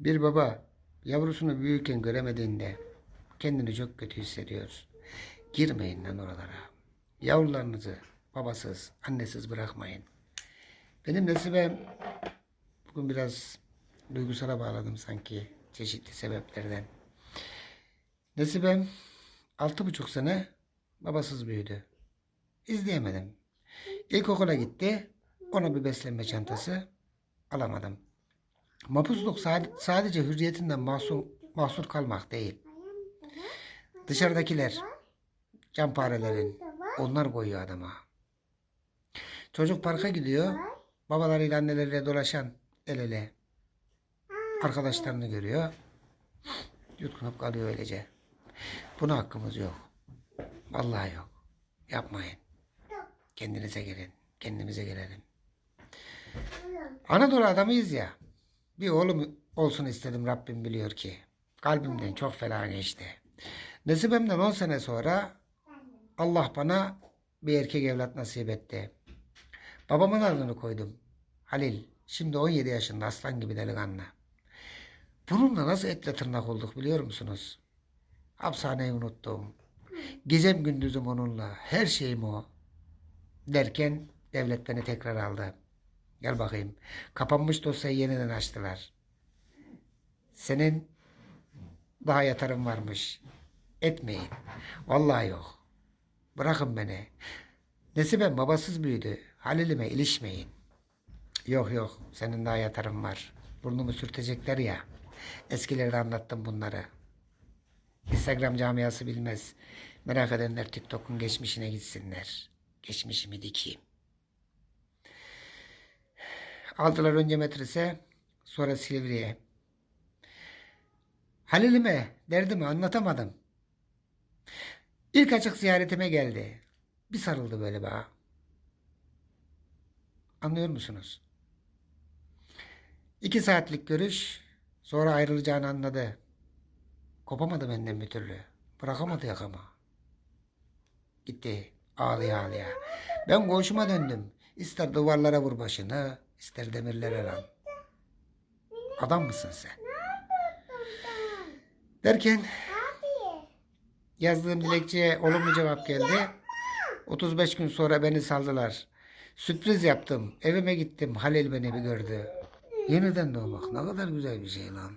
Bir baba yavrusunu büyürken göremediğinde kendini çok kötü hissediyor. Girmeyin lan oralara. Yavrularınızı babasız, annesiz bırakmayın. Benim Nesibe bugün biraz duygusala bağladım sanki çeşitli sebeplerden. Nesibe'm altı buçuk sene babasız büyüdü. İzleyemedim. İlkokula gitti. Ona bir beslenme çantası alamadım. Mapusluk sad- sadece hürriyetinden mahsur, mahsur kalmak değil. Dışarıdakiler, canparelerin, onlar koyuyor adama. Çocuk parka gidiyor, babalarıyla anneleriyle dolaşan el ele. Arkadaşlarını görüyor, yutkunup kalıyor öylece. Buna hakkımız yok. Vallahi yok. Yapmayın. Kendinize gelin. Kendimize gelelim. Anadolu adamıyız ya. Bir oğlum olsun istedim Rabbim biliyor ki. Kalbimden çok fena geçti. Nesibemden 10 sene sonra Allah bana bir erkek evlat nasip etti. Babamın adını koydum. Halil. Şimdi 17 yaşında aslan gibi delikanlı. Bununla nasıl etle tırnak olduk biliyor musunuz? Hapishaneyi unuttum. Gecem gündüzüm onunla. Her şeyim o. Derken devlet beni tekrar aldı. Gel bakayım. Kapanmış dosyayı yeniden açtılar. Senin daha yatarım varmış. Etmeyin. Vallahi yok. Bırakın beni. Nesibem babasız büyüdü. Halil'ime ilişmeyin. Yok yok. Senin daha yatarım var. Burnumu sürtecekler ya. Eskilerde anlattım bunları. Instagram camiası bilmez. Merak edenler TikTok'un geçmişine gitsinler. Geçmişimi dikeyim. Aldılar önce metrise, sonra Silivri'ye. Halil'ime derdimi anlatamadım. İlk açık ziyaretime geldi. Bir sarıldı böyle bana. Anlıyor musunuz? İki saatlik görüş, sonra ayrılacağını anladı. Kopamadı benden bir türlü. Bırakamadı yakama. Gitti ağlaya ağlaya. Ben koğuşuma döndüm. İster duvarlara vur başını, ister demirlere lan. Adam mısın sen? Derken yazdığım dilekçeye olumlu cevap geldi. 35 gün sonra beni saldılar. Sürpriz yaptım. Evime gittim. Halil beni bir gördü. Yeniden doğmak ne kadar güzel bir şey lan.